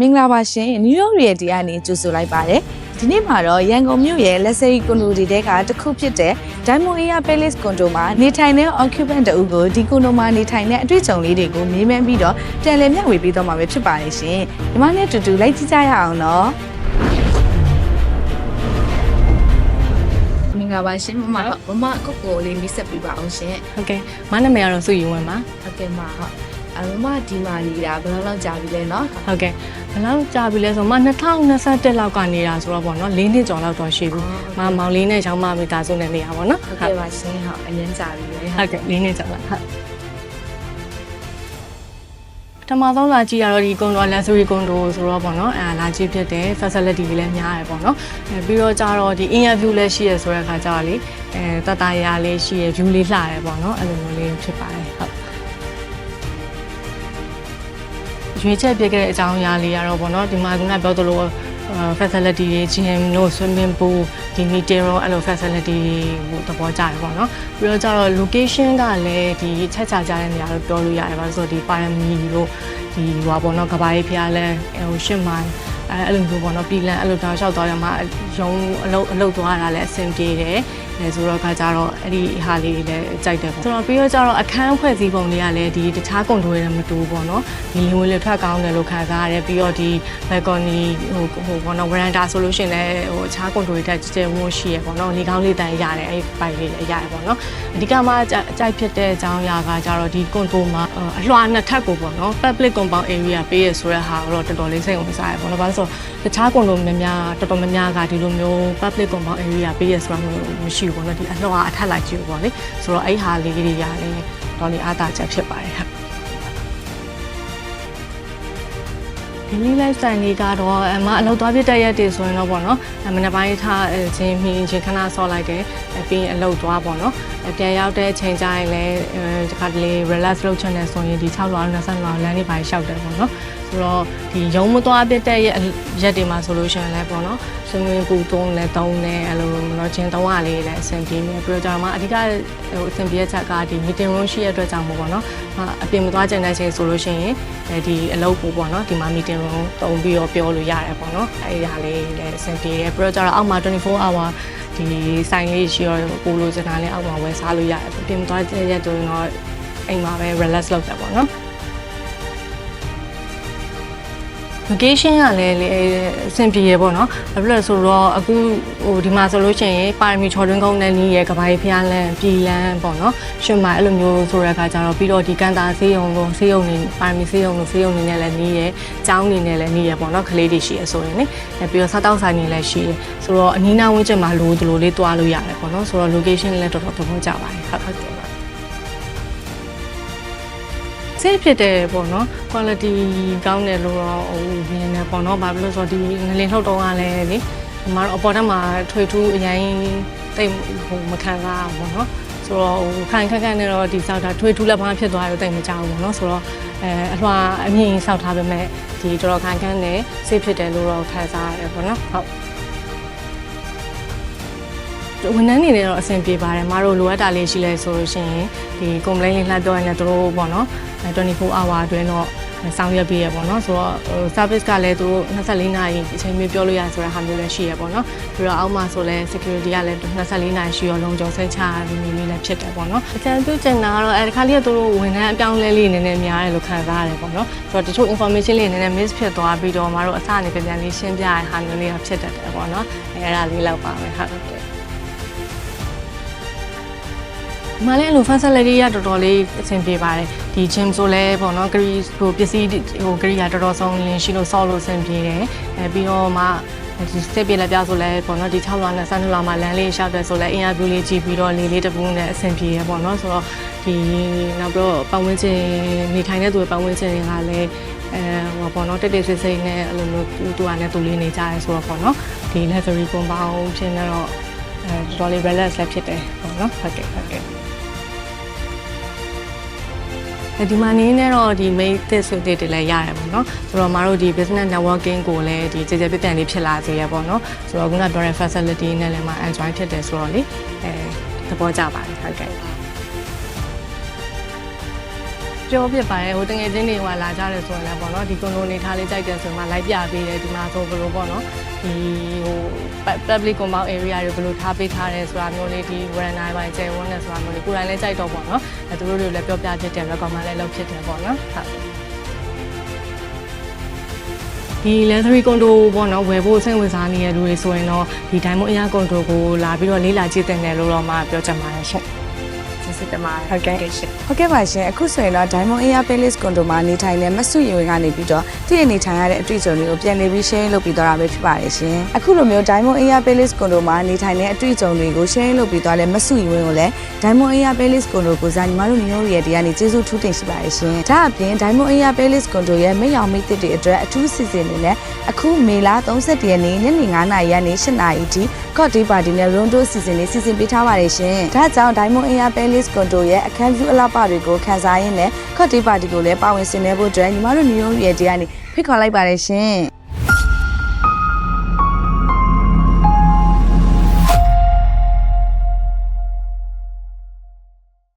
မင်္ဂလာပါရှင် New York Realty ကနေကြိုဆိုလိုက်ပါတယ်ဒီနေ့မှာတော့ရန်ကုန်မြို့ရဲ့ luxury condo တွေတဲကတစ်ခုဖြစ်တဲ့ Diamond Area Palace condo မှာနေထိုင်တဲ့ occupant တအုပ်ကိုဒီ condo မှာနေထိုင်တဲ့အတွေ့အကြုံလေးတွေကိုမေးမြန်းပြီးတော့ပြန်လည်မျှဝေပေးတော့မှာပဲဖြစ်ပါတယ်ရှင်ဒီမှာနဲ့အတူတူလိုက်ကြည့်ကြရအောင်နော်မင်္ဂလာပါရှင်မမမမကိုကိုလေးမိတ်ဆက်ပေးပါအောင်ရှင်ဟုတ်ကဲ့မနာမည်ကတော့စုယူဝင်ပါဟုတ်ကဲ့မဟုတ် အမမဒီမှာနေတာဘယ်လောက်လောက်ကြာပြီလဲနော်ဟုတ်ကဲ့ဘယ်လောက်ကြာပြီလဲဆိုတော့မ2021လောက်ကနေတာဆိုတော့ပေါ့နော်၄နှစ်ကျော်လောက်တော့ရှိပြီမမောင်လေးနဲ့ရောင်းမမိသားစုနဲ့နေရပါတော့ဟုတ်ကဲ့ပါရှင်ဟုတ်အရင်ကြာပြီလေဟုတ်ကဲ့၄နှစ်ကျော်ပါဟုတ်ပထမဆုံးလာကြည့်ရတော့ဒီကွန်ဒို luxury condo ဆိုတော့ပေါ့နော်အဲလာကြည့်ဖြစ်တဲ့ facility တွေလည်းများရပေါ့နော်အဲပြီးတော့ကြတော့ဒီ interview လည်းရှိရဆိုတဲ့အခါကျတော့လေအဲတတရာလေးရှိရ view လေးလှရပေါ့နော်အဲ့လိုမျိုးလေးဖြစ်ပါတယ်ဟုတ် ရွေးချက်ပြခဲ့တဲ့အကြောင်းအရာလေးကတော့ပေါ့နော်ဒီမှာကပြောသလို facility တွေ gym တို့ swimming pool ဒီ meeting room အဲ့လို facility ကိုသဘောကျတယ်ပေါ့နော်ပြီးတော့ကျတော့ location ကလည်းဒီချက်ချကြတဲ့နေရာလို့ပြောလို့ရတယ်ပါဆိုတော့ဒီ parami တို့ဒီဟွာပေါ့နော်ကဘာရေးဖျားလဲဟိုရှစ်မိုင် အဲအဲ့လိုမျိုးပေါ့နော်ပြည်လန်အဲ့လိုတောင်လျှောက်သွားရမှာရုံအလုပ်အလုပ်သွားတာလည်းအဆင်ပြေတယ်အဲဆိုတော့ကကြတော့အဲ့ဒီဟာလေးတွေလည်းကြိုက်တယ်ပေါ့ဆိုတော့ပြီးတော့ကျတော့အခန်းဖွဲ့စည်းပုံတွေကလည်းဒီတခြားကွန်ထရိုတွေနဲ့မတူဘူးပေါ့နော်ဒီလင်းဝင်လေထွက်ကောင်းတယ်လို့ခံစားရတယ်ပြီးတော့ဒီ balcony ဟိုဟိုပေါ့နော် veranda ဆိုလို့ရှိရင်လည်းဟိုအခြားကွန်ထရိုတွေတက်ကျဲဝန်းရှိရပေါ့နော်လေကောင်းလေးတန်ရတယ်အဲ့ပိုင်လေးလည်းရတယ်ပေါ့နော်အဓိကမှအကြိုက်ဖြစ်တဲ့အကြောင်းအရာကကြတော့ဒီကွန်ထရိုမှာအလွှာနှစ်ထပ်ကိုပေါ့နော် public compound area ပေးရဆိုတဲ့ဟာတော့တော်တော်လေးစိတ်ဝင်စားရပေါ့နော်ဘာလို့ဆိုတခြားကွန်ထရိုများများတော်တော်များများကဒီလိုမျိုး public compound area ပေးရဆိုတာမျိုးမရှိဘူးပေါ့နော်ဒီအလွှာအထက်လိုက်ကြည့်ပေါ့လေဆိုတော့အဲ့ဟာလေးတွေကလည်းတော်လေးအားသာချက်ဖြစ်ပါတယ်ဟုတ်ဒီလေး lifestyle လေးကတော့အမအလုပ်သွားပြတဲ့ရက်တွေဆိုရင်တော့ပေါ့နော်အမနေ့ပိုင်းထားခြင်းမီခြင်းခဏဆော့လိုက်တယ်အပြီးအလုပ်သွားပေါ့နော်အပြန်ရောက်တဲ့အချိန်ကျရင်လည်းဒီခါတလေ relax လုပ်ချင်တယ်ဆိုရင်ဒီ6လောက်20လောက်လမ်းလေးပိုင်းရှောက်တယ်ပေါ့နော်ဆိုတော့ဒီရုံမသွားပြတဲ့ရက်ရက်တွေမှာဆိုလို့ရှိရင်လည်းပေါ့နော် swimming pool သုံးလဲသုံးလဲအဲ့လိုတော့ချင်းသုံးရလေးလည်းအဆင်ပြေနေပြီးတော့ကျွန်တော်မှအဓိကဟိုအဆင်ပြေချက်ကဒီ meeting room ရှိရတဲ့အတွက်ကြောင့်မို့ပေါ့နော်အပြင်မသွားကျင်တဲ့ချိန်ဆိုလို့ရှိရင်အဲဒီအလုပ်ကိုပေါ့နော်ဒီမှာ meeting room တုံးပြီးတော့ပြောလို့ရတယ်ပေါ့နော်အဲဒီဟာလေးလည်းအဆင်ပြေတယ်ပြီးတော့ကျတော့အောက်မှာ24 hour ဒီဆိုင်လေးရှိရောပိုလိုစကားလေးအောက်မှာဝယ်စားလို့ရတယ်ပြင်မသွားတဲ့ရက်ဆိုရင်တော့အိမ်မှာပဲ relax လုပ်တယ်ပေါ့နော် location ကလည်းလေအဆင်ပြေရပေါ့နော်။ဘာဖြစ်လို့လဲဆိုတော့အခုဟိုဒီမှာဆိုလို့ရှိရင်ပါရမီချော်တွင်းကုန်းနဲ့နီးရကဘာကြီးဖျားလန်းပြည်လန်းပေါ့နော်။ရှင်မိုင်အဲ့လိုမျိုးဆိုတဲ့အခါကျတော့ပြီးတော့ဒီကန်တာဆေးရုံလို့ဆေးရုံနေပါရမီဆေးရုံလို့ဆေးရုံနေနဲ့လည်းနီးရ။ကျောင်းနေနဲ့လည်းနီးရပေါ့နော်။ကလေးတွေရှိရဆိုရင်လေ။အဲပြီးတော့စားတောက်ဆိုင်နေလည်းရှိရ။ဆိုတော့အနီးနားဝန်းကျင်မှာလိုလိုလေးတွားလို့ရတယ်ပေါ့နော်။ဆိုတော့ location လည်းတော်တော်သဘောကျပါတယ်။ဟုတ်ဟုတ် စိတ်ဖြစ်တယ်ပေါ့နော် quality ကောင်းတယ်လို့တော့ဟိုမြင်တယ်ပေါ့နော်ဘာဖြစ်လို့ဆိုတော့ဒီငလင်ထုတ်တော့ကလည်းလေဒီမှာတော့အပေါ်တက်မှာထွေထူးအရင်တိတ်ဟိုမခံစားအောင်ပေါ့နော်ဆိုတော့ဟိုခိုင်ခက်ခက်နဲ့တော့ဒီစောက်တာထွေထူးလက်ဖားဖြစ်သွားတယ်တိတ်မကြောက်ဘူးပေါ့နော်ဆိုတော့အဲအလွှာအမြင့်စောက်ထားပေမဲ့ဒီတော်တော်ခိုင်ခက်နဲ့စိတ်ဖြစ်တယ်လို့တော့ခံစားရတယ်ပေါ့နော်ဟုတ်ဝန်ထမ်းတွေလည်းတော့အဆင်ပြေပါတယ်မတို့လိုအပ်တာလေးရှိလဲဆိုလို့ရှိရင်ဒီ complaint လေးလှမ်းပြောရင်လည်းတို့ပေါ့နော် 24 hour အတွင်းတော့ဆောင်ရွက်ပေးရပေါ့နော်ဆိုတော့ဟို service ကလည်းသူတို့24နာရီအချိန်မျိုးပြောလို့ရဆိုတဲ့ဟာမျိုးလည်းရှိရပေါ့နော်ပြီးတော့အောက်မှာဆိုလဲ security ကလည်း24နာရီရှိရောလုံခြုံစိတ်ချနေနေလေးလည်းဖြစ်တယ်ပေါ့နော်အကြံပြုချင်တာကတော့အဲဒီခါလေးကသူတို့ဝန်ထမ်းအပြောင်းလဲလေးနည်းနည်းများတယ်လို့ခံစားရတယ်ပေါ့နော်ဆိုတော့တချို့ information လေးနည်းနည်း miss ဖြစ်သွားပြီးတော့မတို့အစအနေပြန်ပြန်လေးရှင်းပြရတဲ့ဟာမျိုးလေးကဖြစ်တတ်တယ်ပေါ့နော်အဲအဲ့ဒါလေးလောက်ပါမယ်ဟုတ် ကဲ့မလည်းအဲ့လို facility ရတော်တော်လေးအဆင်ပြေပါတယ်ဒီ gym ဆိုလဲပေါ့နော်ဂရီဟိုပစ္စည်းဟိုဂရီကတော်တော်ဆုံးလင်းရှိလို့ဆော့လို့အဆင်ပြေတယ်အဲပြီးတော့မှဒီစက်ပြေလက်ပြဆိုလဲပေါ့နော်ဒီ6လနဲ့12လမှာလမ်းလေးရှောက်တယ်ဆိုလဲအင်အားပြလေးကြည့်ပြီးတော့လေးလေးတပူးနဲ့အဆင်ပြေရပေါ့နော်ဆိုတော့ဒီနောက်ပြီးတော့ပတ်ဝန်းကျင်နေထိုင်တဲ့သူရဲ့ပတ်ဝန်းကျင်တွေကလည်းအဲဟိုပေါ့နော်တက်တက်ဆိတ်ဆိတ်နဲ့အဲ့လိုမျိုးသူကလည်းသူလေးနေကြရဲဆိုတော့ပေါ့နော်ဒီ luxury compound ဖြစ်နေတော့အဲတော်တော်လေး relax လည်းဖြစ်တယ်ပေါ့နော်ဟုတ်ကဲ့ဟုတ်ကဲ့ ဒီမှာနေနဲ့တော့ဒီ main တစ်ဆွေတွေလည်းရတယ်ပေါ့နော်ဆိုတော့မတို့ဒီ business networking ကိုလည်းဒီကြည်ကြပြပြန်လေးဖြစ်လာစေရပေါ့နော်ဆိုတော့ခုနပြောတဲ့ facility နဲ့လည်းမ enjoy ဖြစ်တယ်ဆိုတော့လေအဲသဘောကျပါတယ်ဟုတ်ကဲ့ ပြောဖြစ်ပါတယ်ဟိုတငယ်ချင်းတွေဟိုလာကြတယ်ဆိုရင်လည်းပေါ့နော်ဒီကွန်ဒိုနေထားလေးကြိုက်တယ်ဆိုမှလိုက်ပြပေးတယ်ဒီမှာဆိုဘယ်လိုပေါ့နော်ဒီဟို public compound area တွေဘယ်လိုထားပေးထားတယ်ဆိုတာမျိုးလေးဒီ veranda ပိုင်းကျယ်ဝန်းတယ်ဆိုတာမျိုးလေးကိုယ်တိုင်လည်းကြိုက်တော့ပေါ့နော်အဲသူတို့တွေလည်းပြောပြဖြစ်တယ် recommend လည်းလုပ်ဖြစ်တယ်ပေါ့နော်ဟုတ်ဒီ leathery condo ပေါ့နော်ဝယ်ဖို့စိတ်ဝင်စားနေတဲ့လူတွေဆိုရင်တော့ဒီ diamond air condo ကိုလာပြီးတော့လေးလာကြည့်တဲ့နယ်လို့တော့မှပြောချင်ပါတယ်ရှင့် ကျေးဇူးတင်ပါတယ်ဟုတ်ကဲ့ရှင့်ဟုတ်ကဲ့ပါရှင်အခုဆိုရင်တော့ Diamond Air Palace Condo မှာနေထိုင်တဲ့မဆုရင်ကနေပြီးတော့တည့်ရနေထိုင်ရတဲ့အတွေ့အကြုံတွေကိုပြန်လည်ပြီး share လုပ်ပြီးတော့တာပဲဖြစ်ပါတယ်ရှင်အခုလိုမျိုး Diamond Air Palace Condo မှာနေထိုင်တဲ့အတွေ့အကြုံတွေကို share လုပ်ပြီးတော့လဲမဆုရင်ကိုလည်း Diamond Air Palace Condo ကိုဇာညီမတို့မျိုးရဲ့တရားနေကျေးဇူးထူးတင်ရှိပါတယ်ရှင်ဒါအပြင် Diamond Air Palace Condo ရဲ့မိတ်ရောင်မိတ်တစ်တွေအတွက်အထူးစီစဉ်နေနဲ့အခုမေလ31ရက်နေ့ညနေ9:00နာရီကနေ10:00နာရီအထိ Cocktail Party နဲ့ Rondo စီစဉ်လေးစီစဉ်ပေးထားပါတယ်ရှင်ဒါကြောင့် Diamond Air Palace Condo ရဲ့အခမ်းအနားအလားပါတွေကိုခန်းစားရင်းနဲ့ Cocktail Party ကိုလည်းပါဝင်ဆင်နွှဲဖို့အတွက်ညီမတို့မျိုးရဲ့တရားနေဖိတ်ခေါ်လိုက်ပါတယ်ရှင်